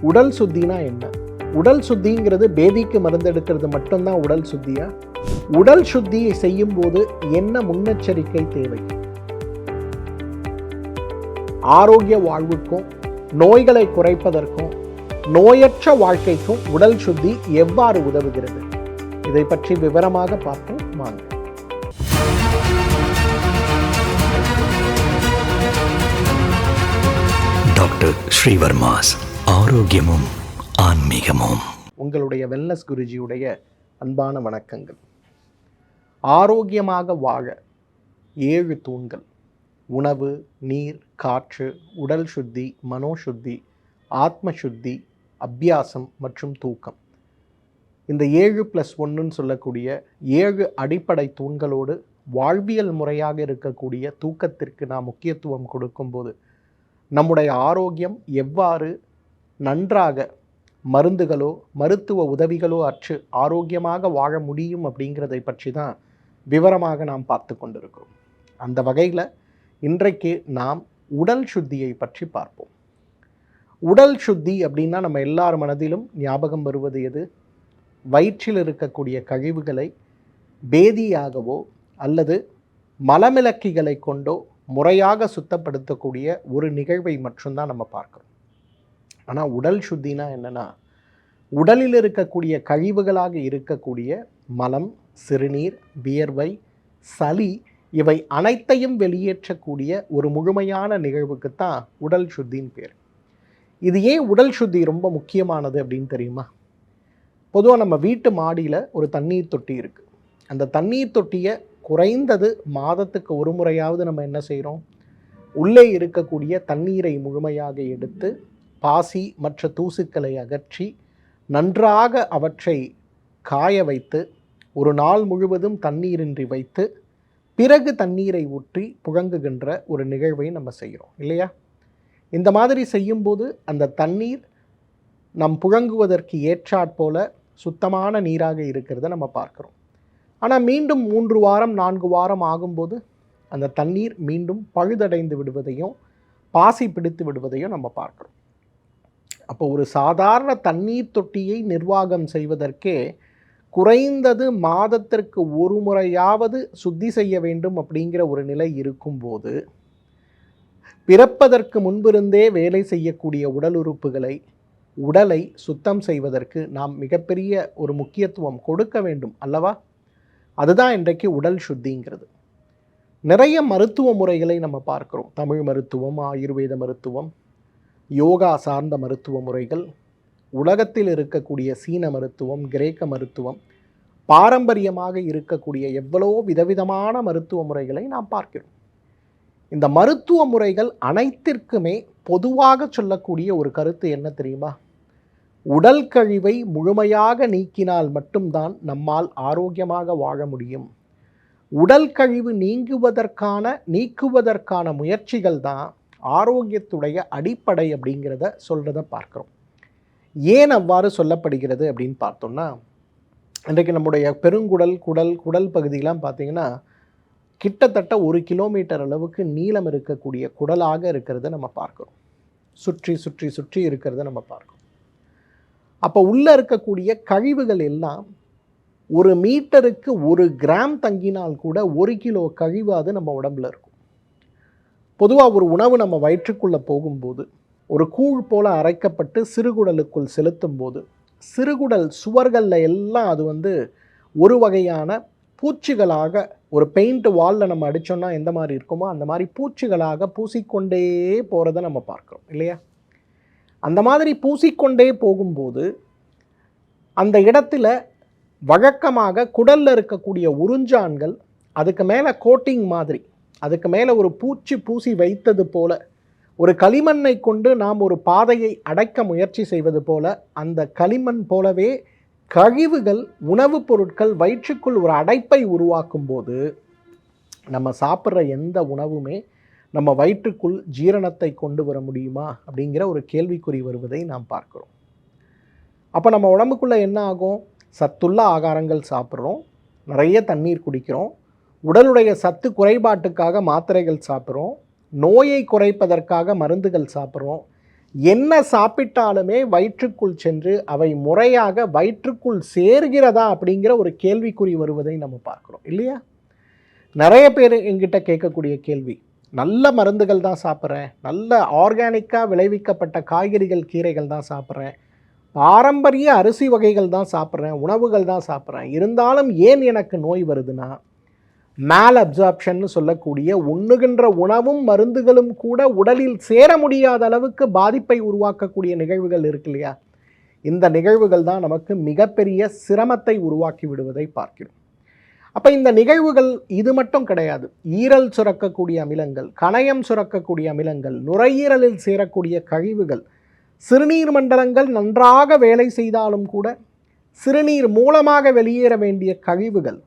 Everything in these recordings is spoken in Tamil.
உடல் சுத்தினா என்ன? உடல் சுத்திங்கிறது பேதிக்கு மருந்து எடுக்கிறது மட்டும்தான் உடல் சுத்தியா? உடல் சுத்தியை செய்யும் போது என்ன முன்னெச்சரிக்கை தேவை? ஆரோக்கிய வாழ்வுக்கும் நோய்களை குறைப்பதற்கும் நோயற்ற வாழ்க்கைக்கும் உடல் சுத்தி எவ்வாறு உதவுகிறது? இதை பற்றி விவரமாக பார்ப்போம். வாங்க. டாக்டர் ஸ்ரீவர்மாஸ். ஆரோக்கியமும் ஆன்மீகமும். உங்களுடைய வெல்னஸ் குருஜியுடைய அன்பான வணக்கங்கள். ஆரோக்கியமாக வாழ ஏழு தூண்கள். உணவு நீர் காற்று உடல் சுத்தி மனோசுத்தி ஆத்ம சுத்தி அபியாசம் மற்றும் தூக்கம். இந்த ஏழு ப்ளஸ் ஒன்றுன்னு சொல்லக்கூடிய ஏழு அடிப்படை தூண்களோடு வாழ்வியல் முறையாக இருக்கக்கூடிய தூக்கத்திற்கு நாம் முக்கியத்துவம் கொடுக்கும்போது நம்முடைய ஆரோக்கியம் எவ்வாறு நன்றாக மருந்துகளோ மருத்துவ உதவிகளோ அற்று ஆரோக்கியமாக வாழ முடியும் அப்படிங்கிறதை பற்றி தான் விவரமாக நாம் பார்த்து கொண்டிருக்கிறோம். அந்த வகையில் இன்றைக்கு நாம் உடல் சுத்தியை பற்றி பார்ப்போம். உடல் சுத்தி அப்படின்னா நம்ம எல்லார் மனதிலும் ஞாபகம் வருவது எது? வயிற்றில் இருக்கக்கூடிய கழிவுகளை பேதியாகவோ அல்லது மலமிளக்கிகளை கொண்டோ முறையாக சுத்தப்படுத்தக்கூடிய ஒரு நிகழ்வை மட்டும்தான் நம்ம பார்க்குறோம். ஆனால் உடல் சுத்தினா என்னென்னா உடலில் இருக்கக்கூடிய கழிவுகளாக இருக்கக்கூடிய மலம் சிறுநீர் வியர்வை சளி இவை அனைத்தையும் வெளியேற்றக்கூடிய ஒரு முழுமையான நிகழ்வுக்கு தான் உடல் சுத்தின்னு பேர். இது ஏன் உடல் சுத்தி ரொம்ப முக்கியமானது அப்படின்னு தெரியுமா? பொதுவாக நம்ம வீட்டு மாடியில் ஒரு தண்ணீர் தொட்டி இருக்குது அந்த தண்ணீர் தொட்டியை குறைந்தது மாதத்துக்கு ஒரு முறையாவது நம்ம என்ன செய்கிறோம் உள்ளே இருக்கக்கூடிய தண்ணீரை முழுமையாக எடுத்து பாசி மற்ற தூசுக்களை அகற்றி நன்றாக அவற்றை காய வைத்து ஒரு நாள் முழுவதும் தண்ணீரின்றி வைத்து பிறகு தண்ணீரை ஊற்றி புழங்குகின்ற ஒரு நிகழ்வை நம்ம செய்கிறோம் இல்லையா? இந்த மாதிரி செய்யும்போது அந்த தண்ணீர் நம் புழங்குவதற்கு ஏற்றாற்போல சுத்தமான நீராக இருக்கிறத நம்ம பார்க்குறோம். ஆனால் மீண்டும் மூன்று வாரம் நான்கு வாரம் ஆகும்போது அந்த தண்ணீர் மீண்டும் பழுதடைந்து விடுவதையும் பாசி பிடித்து விடுவதையும் நம்ம பார்க்குறோம். அப்போ ஒரு சாதாரண தண்ணீர் தொட்டியை நிர்வாகம் செய்வதற்கே குறைந்தது மாதத்திற்கு ஒரு முறையாவது சுத்தி செய்ய வேண்டும் அப்படிங்கிற ஒரு நிலை இருக்கும்போது பிறப்பதற்கு முன்பிருந்தே வேலை செய்யக்கூடிய உடல் உறுப்புகளை உடலை சுத்தம் செய்வதற்கு நாம் மிகப்பெரிய ஒரு முக்கியத்துவம் கொடுக்க வேண்டும் அல்லவா? அதுதான் இன்றைக்கு உடல் சுத்திங்கிறது. நிறைய மருத்துவ முறைகளை நம்ம பார்க்குறோம். தமிழ் மருத்துவம் ஆயுர்வேத மருத்துவம் யோகா சார்ந்த மருத்துவ முறைகள் உலகத்தில் இருக்கக்கூடிய சீன மருத்துவம் கிரேக்க மருத்துவம் பாரம்பரியமாக இருக்கக்கூடிய எவ்வளோ விதவிதமான மருத்துவ முறைகளை நாம் பார்க்கிறோம். இந்த மருத்துவ முறைகள் அனைத்திற்குமே பொதுவாக சொல்லக்கூடிய ஒரு கருத்து என்ன தெரியுமா? உடல் கழிவை முழுமையாக நீக்கினால் மட்டும்தான் நம்மால் ஆரோக்கியமாக வாழ முடியும். உடல் கழிவு நீங்குவதற்கான நீக்குவதற்கான முயற்சிகள் தான் ஆரோக்கியத்துடைய அடிப்படை அப்படிங்கிறத சொல்கிறத பார்க்குறோம். ஏன் அவ்வாறு சொல்லப்படுகிறது அப்படின்னு பார்த்தோம்னா இன்றைக்கு நம்முடைய பெருங்குடல் குடல் குடல் பகுதியெலாம் பார்த்திங்கன்னா கிட்டத்தட்ட ஒரு கிலோமீட்டர் அளவுக்கு நீளம் இருக்கக்கூடிய குடலாக இருக்கிறத நம்ம பார்க்குறோம். சுற்றி சுற்றி சுற்றி இருக்கிறத நம்ம பார்க்குறோம். அப்போ உள்ளே இருக்கக்கூடிய கழிவுகள் எல்லாம் ஒரு மீட்டருக்கு ஒரு கிராம் தங்கினால் கூட ஒரு கிலோ கழிவு அது நம்ம உடம்புல இருக்கும். பொதுவாக ஒரு உணவு நம்ம வயிற்றுக்குள்ளே போகும்போது ஒரு கூழ் போல் அரைக்கப்பட்டு சிறுகுடலுக்குள் செலுத்தும் போது சிறுகுடல் சுவர்களில் எல்லாம் அது வந்து ஒரு வகையான பூச்சிகளாக ஒரு பெயிண்ட் வாலில் நம்ம அடித்தோம்னா எந்த மாதிரி இருக்குமோ அந்த மாதிரி பூச்சிகளாக பூசிக்கொண்டே போகிறத நம்ம பார்க்குறோம் இல்லையா? அந்த மாதிரி பூசிக்கொண்டே போகும்போது அந்த இடத்துல வழக்கமாக குடலில் இருக்கக்கூடிய உறிஞ்சான்கள் அதுக்கு மேலே கோட்டிங் மாதிரி அதுக்கு மேலே ஒரு பூச்சி பூசி வைத்தது போல ஒரு களிமண்ணை கொண்டு நாம் ஒரு பாதையை அடைக்க முயற்சி செய்வது போல அந்த களிமண் போலவே கழிவுகள் உணவுப் பொருட்கள் வயிற்றுக்குள் ஒரு அடைப்பை உருவாக்கும் போது நம்ம சாப்பிட்ற எந்த உணவுமே நம்ம வயிற்றுக்குள் ஜீரணத்தை கொண்டு வர முடியுமா அப்படிங்கிற ஒரு கேள்விக்குறி வருவதை நாம் பார்க்கிறோம். அப்போ நம்ம உடம்புக்குள்ளே என்ன ஆகும்? சத்துள்ள ஆகாரங்கள் சாப்பிட்றோம். நிறைய தண்ணீர் குடிக்கிறோம். உடலுடைய சத்து குறைபாட்டுக்காக மாத்திரைகள் சாப்பிட்றோம். நோயை குறைப்பதற்காக மருந்துகள் சாப்பிட்றோம். என்ன சாப்பிட்டாலுமே வயிற்றுக்குள் சென்று அவை முறையாக வயிற்றுக்குள் சேர்கிறதா அப்படிங்கிற ஒரு கேள்விக்குறி வருவதை நம்ம பார்க்குறோம் இல்லையா? நிறைய பேர் எங்கிட்ட கேட்கக்கூடிய கேள்வி நல்ல மருந்துகள் தான் சாப்பிட்றேன் நல்ல ஆர்கானிக்காக விளைவிக்கப்பட்ட காய்கறிகள் கீரைகள் தான் சாப்பிட்றேன் பாரம்பரிய அரிசி வகைகள் தான் சாப்பிட்றேன் உணவுகள் தான் சாப்பிட்றேன். இருந்தாலும் ஏன் எனக்கு நோய் வருதுன்னா மேல் அப்சார்ப்ஷன்னு சொல்லக்கூடிய உண்ணுகின்ற உணவும் மருந்துகளும் கூட உடலில் சேர முடியாத அளவுக்கு பாதிப்பை உருவாக்கக்கூடிய நிகழ்வுகள் இருக்கு இல்லையா? இந்த நிகழ்வுகள் தான் நமக்கு மிகப்பெரிய சிரமத்தை உருவாக்கி விடுவதை பார்க்கிறோம். அப்போ இந்த நிகழ்வுகள் இது மட்டும் கிடையாது. ஈரல் சுரக்கக்கூடிய அமிலங்கள் கணையம் சுரக்கக்கூடிய அமிலங்கள் நுரையீரலில் சேரக்கூடிய கழிவுகள் சிறுநீர் மண்டலங்கள் நன்றாக வேலை செய்தாலும் கூட சிறுநீர் மூலமாக வெளியேற வேண்டிய கழிவுகள்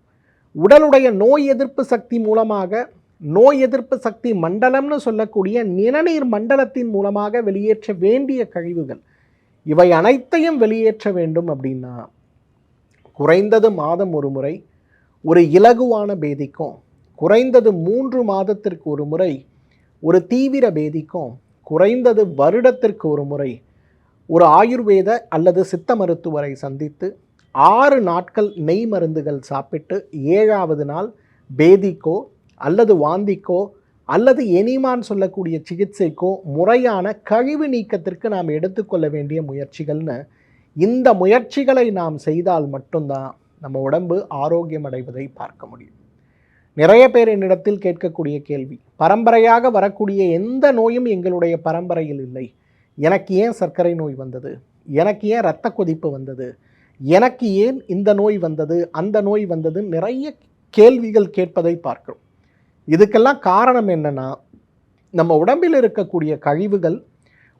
உடலுடைய நோய் எதிர்ப்பு சக்தி மூலமாக நோய் எதிர்ப்பு சக்தி மண்டலம்னு சொல்லக்கூடிய நிணநீர் மண்டலத்தின் மூலமாக வெளியேற்ற வேண்டிய கழிவுகள். இவை அனைத்தையும் வெளியேற்ற வேண்டும் அப்படின்னா குறைந்தது மாதம் ஒரு முறை ஒரு இலகுவான பேதிக்கும் குறைந்தது மூன்று மாதத்திற்கு ஒரு முறை ஒரு தீவிர பேதிக்கும் குறைந்தது வருடத்திற்கு ஒரு முறை ஒரு ஆயுர்வேத அல்லது சித்த மருத்துவரை சந்தித்து ஆறு நாட்கள் நெய் மருந்துகள் சாப்பிட்டு ஏழாவது நாள் பேதிக்கோ அல்லது வாந்திக்கோ அல்லது எனிமான் சொல்லக்கூடிய சிகிச்சைக்கோ முறையான கழிவு நீக்கத்திற்கு நாம் எடுத்துக்கொள்ள வேண்டிய முயற்சிகள்னு இந்த முயற்சிகளை நாம் செய்தால் மட்டும்தான் நம்ம உடம்பு ஆரோக்கியம் அடைவதை பார்க்க முடியும். நிறைய பேர் என்னிடத்தில் கேட்கக்கூடிய கேள்வி பரம்பரையாக வரக்கூடிய எந்த நோயும் எங்களுடைய பரம்பரையில் இல்லை. எனக்கு ஏன் சர்க்கரை நோய் வந்தது? எனக்கு ஏன் இரத்த கொதிப்பு வந்தது? எனக்கு ஏன் இந்த நோய் வந்தது? அந்த நோய் வந்தது நிறைய கேள்விகள் கேட்பதை பார்க்கிறோம். இதுக்கெல்லாம் காரணம் என்னென்னா நம்ம உடம்பில் இருக்கக்கூடிய கழிவுகள்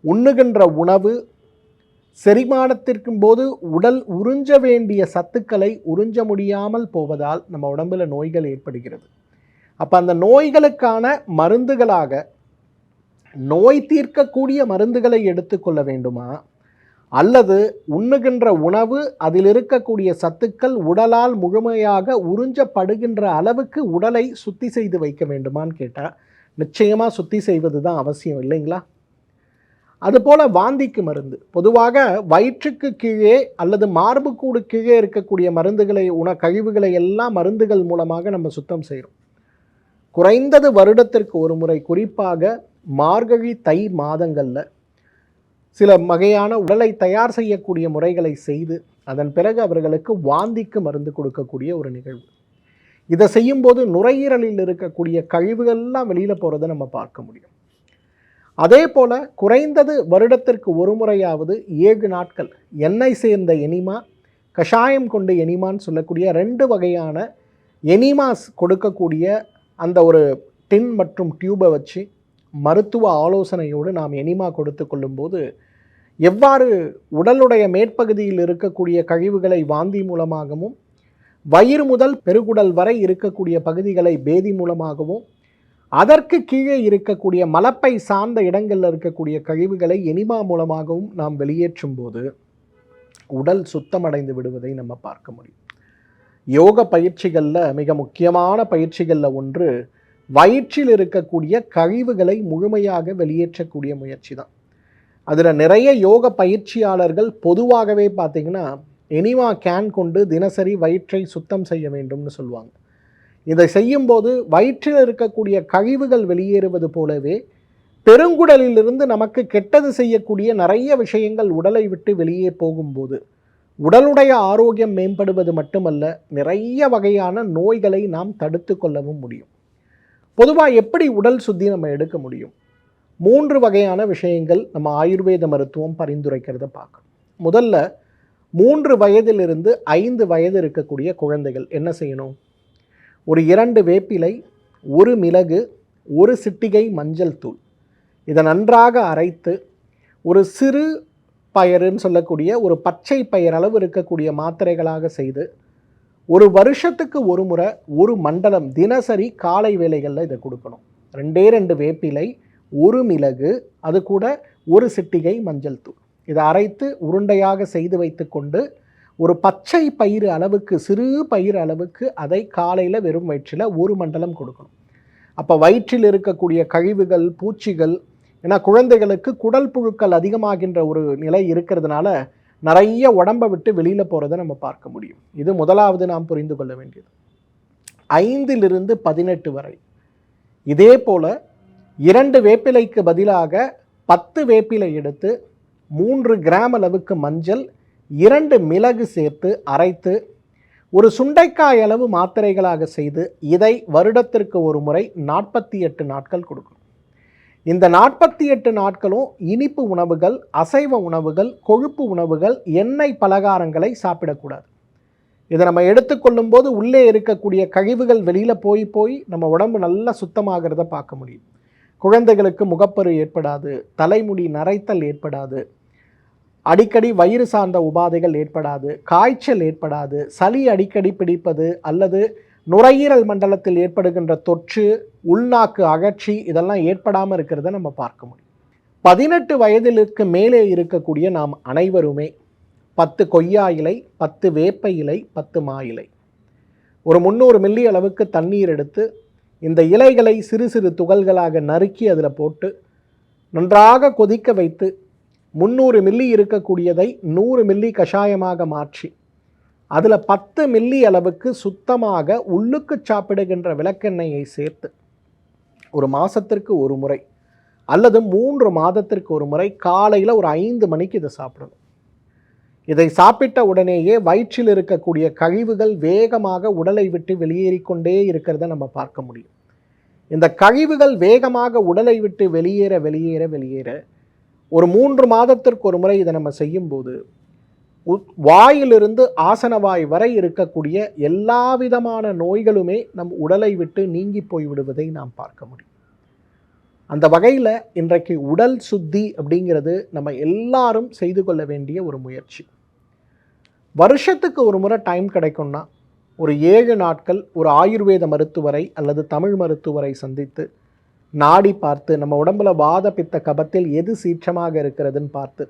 உண்ணுகின்ற உணவு செரிமானத்திற்கும் போது உடல் உறிஞ்ச வேண்டிய சத்துக்களை உறிஞ்ச முடியாமல் போவதால் நம்ம உடம்பில் நோய்கள் ஏற்படுகிறது. அப்போ அந்த நோய்களுக்கான மருந்துகளாக நோய் தீர்க்கக்கூடிய மருந்துகளை எடுத்துக்கொள்ள வேண்டுமா? அல்லது உண்ணுகின்ற உணவு அதில் இருக்கக்கூடிய சத்துக்கள் உடலால் முழுமையாக உறிஞ்சப்படுகின்ற அளவுக்கு உடலை சுத்தி செய்து வைக்க வேண்டுமான்னு கேட்டால் நிச்சயமாக சுத்தி செய்வது தான் அவசியம் இல்லைங்களா? அதுபோல் வாந்திக்கு மருந்து. பொதுவாக வயிற்றுக்கு கீழே அல்லது மார்புக்கூடு கீழே இருக்கக்கூடிய மருந்துகளை உண கழிவுகளை எல்லாம் மருந்துகள் மூலமாக நம்ம சுத்தம் செய்கிறோம் குறைந்தது வருடத்திற்கு ஒரு முறை குறிப்பாக மார்கழி தை மாதங்களில் சில வகையான உடலை தயார் செய்யக்கூடிய முறைகளை செய்து அதன் பிறகு அவர்களுக்கு வாந்திக்கு மருந்து கொடுக்கக்கூடிய ஒரு நிகழ்வு. இதை செய்யும்போது நுரையீரலில் இருக்கக்கூடிய கழிவுகள்லாம் வெளியில் போகிறத நம்ம பார்க்க முடியும். அதே போல் குறைந்தது வருடத்திற்கு ஒரு முறையாவது ஏழு நாட்கள் எண்ணெய் சேர்ந்த எனிமா கஷாயம் கொண்டு எனிமான்னு சொல்லக்கூடிய ரெண்டு வகையான எனிமாஸ் கொடுக்கக்கூடிய அந்த ஒரு டின் மற்றும் டியூபை வச்சு மருத்துவ ஆலோசனையோடு நாம் எனிமா கொடுத்து கொள்ளும்போது எவ்வாறு உடலுடைய மேற்பகுதியில் இருக்கக்கூடிய கழிவுகளை வாந்தி மூலமாகவும் வயிறு முதல் பெருகுடல் வரை இருக்கக்கூடிய பகுதிகளை பேதி மூலமாகவும் அதற்கு கீழே இருக்கக்கூடிய மலப்பை சார்ந்த இடங்களில் இருக்கக்கூடிய கழிவுகளை எனிமா மூலமாகவும் நாம் வெளியேற்றும் போது உடல் சுத்தமடைந்து விடுவதை நம்ம பார்க்க முடியும். யோக பயிற்சிகளில் மிக முக்கியமான பயிற்சிகளில் ஒன்று வயிற்றில் இருக்கக்கூடிய கழிவுகளை முழுமையாக வெளியேற்றக்கூடிய முயற்சி தான். அதில் நிறைய யோக பயிற்சியாளர்கள் பொதுவாகவே பார்த்தீங்கன்னா எனிமா கேன் கொண்டு தினசரி வயிற்றை சுத்தம் செய்ய வேண்டும்னு சொல்லுவாங்க. இதை செய்யும்போது வயிற்றில் இருக்கக்கூடிய கழிவுகள் வெளியேறுவது போலவே பெருங்குடலிலிருந்து நமக்கு கெட்டது செய்யக்கூடிய நிறைய விஷயங்கள் உடலை விட்டு வெளியே போகும்போது உடலுடைய ஆரோக்கியம் மேம்படுவது மட்டுமல்ல நிறைய வகையான நோய்களை நாம் தடுத்து கொள்ளவும் முடியும். பொதுவாக எப்படி உடல் சுத்தி நம்ம எடுக்க முடியும்? மூன்று வகையான விஷயங்கள் நம்ம ஆயுர்வேத மருத்துவம் பரிந்துரைக்கிறத பார்க்கணும். முதல்ல மூன்று வயதிலிருந்து ஐந்து வயது இருக்கக்கூடிய குழந்தைகள் என்ன செய்யணும்? ஒரு இரண்டு வேப்பிலை ஒரு மிளகு ஒரு சிட்டிகை மஞ்சள் தூள். இதை நன்றாக அரைத்து ஒரு சிறு பயருன்னு சொல்லக்கூடிய ஒரு பச்சை பயிர் அளவு இருக்கக்கூடிய மாத்திரைகளாக செய்து ஒரு வருஷத்துக்கு ஒரு முறை ஒரு மண்டலம் தினசரி காலை வேலைகளில் இதை கொடுக்கணும். ரெண்டே ரெண்டு வேப்பிலை ஒரு மிளகு அது கூட ஒரு சிட்டிகை மஞ்சள் தூள். இதை அரைத்து உருண்டையாக செய்து வைத்துக்கொண்டு ஒரு பச்சை பயிறு அளவுக்கு சிறு பயிர் அளவுக்கு அதை காலையில் வெறும் வயிற்றில் ஒரு மண்டலம் கொடுக்கணும். அப்போ வயிற்றில் இருக்கக்கூடிய கழிவுகள் பூச்சிகள் ஏன்னா குழந்தைகளுக்கு குடல் புழுக்கள் அதிகமாகின்ற ஒரு நிலை இருக்கிறதுனால நிறைய உடம்பை விட்டு வெளியில் போகிறத நம்ம பார்க்க முடியும். இது முதலாவது நாம் புரிந்து கொள்ள வேண்டியது. ஐந்திலிருந்து பதினெட்டு வரை. இதே போல் இரண்டு வேப்பிலைக்கு பதிலாக பத்து வேப்பிலை எடுத்து மூன்று கிராம் அளவுக்கு மஞ்சள் இரண்டு மிளகு சேர்த்து அரைத்து ஒரு சுண்டைக்காய் அளவு மாத்திரைகளாக செய்து இதை வருடத்திற்கு ஒரு முறை நாற்பத்தி எட்டு நாட்கள் கொடுக்கும். இந்த நாற்பத்தி எட்டு நாட்களும் இனிப்பு உணவுகள் அசைவ உணவுகள் கொழுப்பு உணவுகள் எண்ணெய் பலகாரங்களை சாப்பிடக்கூடாது. இதை நம்ம எடுத்துக்கொள்ளும் போது உள்ளே இருக்கக்கூடிய கழிவுகள் வெளியில் போய் போய் நம்ம உடம்பு நல்லா சுத்தமாகிறத பார்க்க முடியும். குழந்தைகளுக்கு முகப்பரு ஏற்படாது தலைமுடி நரைத்தல் ஏற்படாது அடிக்கடி வயிறு சார்ந்த உபாதைகள் ஏற்படாது காய்ச்சல் ஏற்படாது சளி அடிக்கடி பிடிப்பது அல்லது நுரையீரல் மண்டலத்தில் ஏற்படுகின்ற தொற்று உள்நாக்கு அகற்றி இதெல்லாம் ஏற்படாமல் இருக்கிறத நம்ம பார்க்க முடியும். பதினெட்டு வயதிலுக்கு மேலே இருக்கக்கூடிய நாம் அனைவருமே பத்து கொய்யா இலை பத்து வேப்ப இலை பத்து மா இலை. ஒரு முந்நூறு மில்லி அளவுக்கு தண்ணீர் எடுத்து இந்த இலைகளை சிறு சிறு துகள்களாக நறுக்கி அதில் போட்டு நன்றாக கொதிக்க வைத்து முந்நூறு மில்லி இருக்கக்கூடியதை நூறு மில்லி கஷாயமாக மாற்றி அதில் பத்து மில்லி அளவுக்கு சுத்தமாக உள்ளுக்கு சாப்பிடுகின்ற விளக்கெண்ணெயை சேர்த்து ஒரு மாதத்திற்கு ஒரு முறை அல்லது மூன்று மாதத்திற்கு ஒரு முறை காலையில் ஒரு ஐந்து மணிக்கு இதை சாப்பிடணும். இதை சாப்பிட்ட உடனேயே வயிற்றில் இருக்கக்கூடிய கழிவுகள் வேகமாக உடலை விட்டு வெளியேறிக்கொண்டே இருக்கிறத நம்ம பார்க்க முடியும். இந்த கழிவுகள் வேகமாக உடலை விட்டு வெளியேற வெளியேற வெளியேற ஒரு மூன்று மாதத்திற்கு ஒரு முறை இதை நம்ம செய்யும்போது உ- வாயிலிருந்து ஆசனவாய் வரை இருக்கக்கூடிய எல்லா விதமான நோய்களுமே நம் உடலை விட்டு நீங்கி போய் விடுவதை நாம் பார்க்க முடியும். அந்த வகையில் இன்றைக்கு உடல் சுத்தி அப்படிங்கிறது நம்ம எல்லாரும் செய்து கொள்ள வேண்டிய ஒரு முயற்சி. வருஷத்துக்கு ஒரு முறை டைம் கிடைக்கும்னா ஒரு ஏழு நாட்கள் ஒரு ஆயுர்வேத மருத்துவரை அல்லது தமிழ் மருத்துவரை சந்தித்து நாடி பார்த்து நம்ம உடம்புல வாத பித்த கபத்தில் எது சீற்றமாக இருக்கிறதுன்னு பார்த்து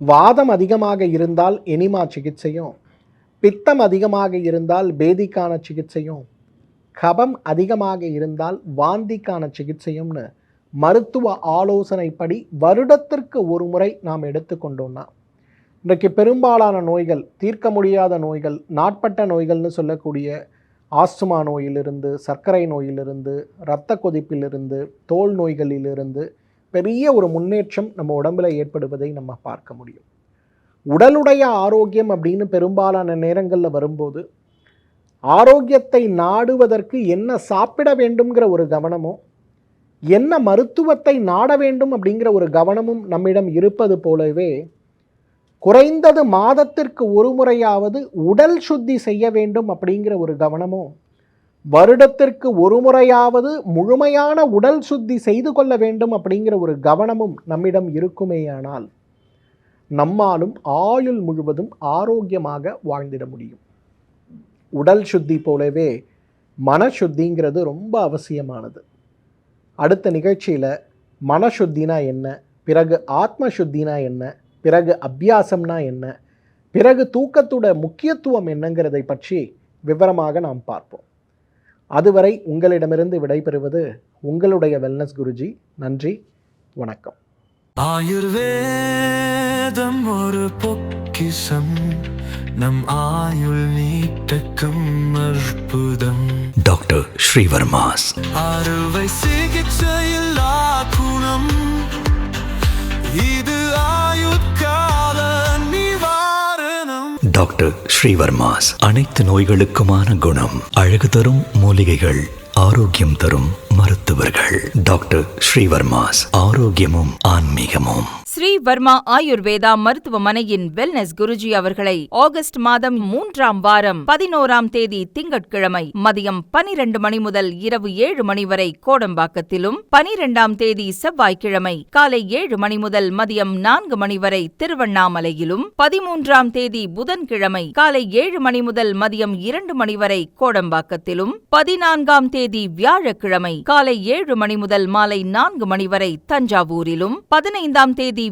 வாதம் அதிகமாக இருந்தால் எனிமா சிகிச்சையும் பித்தம் அதிகமாக இருந்தால் பேதிக்கான சிகிச்சையும் கபம் அதிகமாக இருந்தால் வாந்திக்கான சிகிச்சையும்னு மருத்துவ ஆலோசனைப்படி வருடத்திற்கு ஒரு முறை நாம் எடுத்துக்கொண்டோம்னா இன்றைக்கு பெரும்பாலான நோய்கள் தீர்க்க முடியாத நோய்கள் நாட்பட்ட நோய்கள்னு சொல்லக்கூடிய ஆஸ்துமா நோயிலிருந்து சர்க்கரை நோயிலிருந்து இரத்த கொதிப்பிலிருந்து தோல் நோய்களிலிருந்து பெரிய ஒரு முன்னேற்றம் நம்ம உடம்புல ஏற்படுவதை நம்ம பார்க்க முடியும். உடலுடைய ஆரோக்கியம் அப்படின்னு பெரும்பாலான நேரங்களில் வரும்போது ஆரோக்கியத்தை நாடுவதற்கு என்ன சாப்பிட வேண்டும்ங்கிற ஒரு கவனமும் என்ன மருத்துவத்தை நாட வேண்டும் அப்படிங்கிற ஒரு கவனமும் நம்மிடம் இருப்பது போலவே குறைந்தது மாதத்திற்கு ஒரு முறையாவது உடல் சுத்தி செய்ய வேண்டும் அப்படிங்கிற ஒரு கவனமும் வருடத்திற்கு ஒரு முறையாவது முழுமையான உடல் சுத்தி செய்து கொள்ள வேண்டும் அப்படிங்கிற ஒரு கவனமும் நம்மிடம் இருக்குமேயானால் நம்மாலும் ஆயுள் முழுவதும் ஆரோக்கியமாக வாழ்ந்திட முடியும். உடல் சுத்தி போலவே மனசுத்திங்கிறது ரொம்ப அவசியமானது. அடுத்த நிகழ்ச்சியில் மனசுத்தினா என்ன பிறகு ஆத்ம சுத்தினா என்ன பிறகு அபியாசம்னா என்ன? பிறகு தூக்கத்தோட முக்கியத்துவம் என்னங்கிறதை பற்றி விவரமாக நாம் பார்ப்போம். அதுவரை உங்களிடமிருந்து விடைபெறுவது உங்களுடைய வெல்னஸ் குருஜி. நன்றி வணக்கம். ஆயுர்வேதம் ஒரு பொக்கிஷம். நம் ஆயுள் நீட்டக்கும் அற்புதம். டாக்டர் ஸ்ரீவர்மாஸ். அறுவை சிகிச்சையில் குணம். இது டாக்டர் ஸ்ரீவர்மாஸ். அனைத்து நோய்களுக்குமான குணம் அழகு தரும் மூலிகைகள் ஆரோக்கியம் தரும் மருத்துவர்கள். டாக்டர் ஸ்ரீவர்மாஸ் ஆரோக்கியமும் ஆன்மீகமும். ஸ்ரீ வர்மா ஆயுர்வேதா மருத்துவமனையின் வெல்னஸ் குருஜி அவர்களை ஆகஸ்ட் மாதம் மூன்றாம் வாரம் பதினோராம் தேதி திங்கட்கிழமை மதியம் பனிரெண்டு மணி முதல் இரவு ஏழு மணி வரை கோடம்பாக்கத்திலும் பனிரெண்டாம் தேதி செவ்வாய்க்கிழமை காலை ஏழு மணி முதல் மதியம் நான்கு மணி வரை திருவண்ணாமலையிலும் பதிமூன்றாம் தேதி புதன்கிழமை காலை ஏழு மணி முதல் மதியம் இரண்டு மணி வரை கோடம்பாக்கத்திலும் பதினான்காம் தேதி வியாழக்கிழமை காலை ஏழு மணி முதல் மாலை நான்கு மணி வரை தஞ்சாவூரிலும் பதினைந்தாம் தேதி தேதி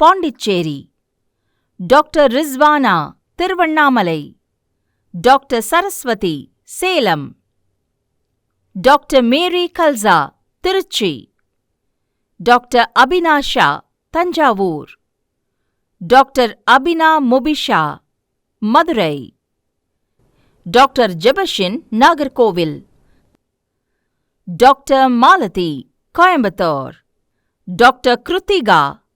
Pondicherry. Doctor Rizwana Tiruvannamalai. Doctor Saraswathi Salem. Doctor Mary Kalsa Trichy. Doctor Abinasha Thanjavur. Doctor Abina Mubisha Madurai. Doctor Jebashin Nagercoil. Doctor Malathi Coimbatore. Doctor Kiruthika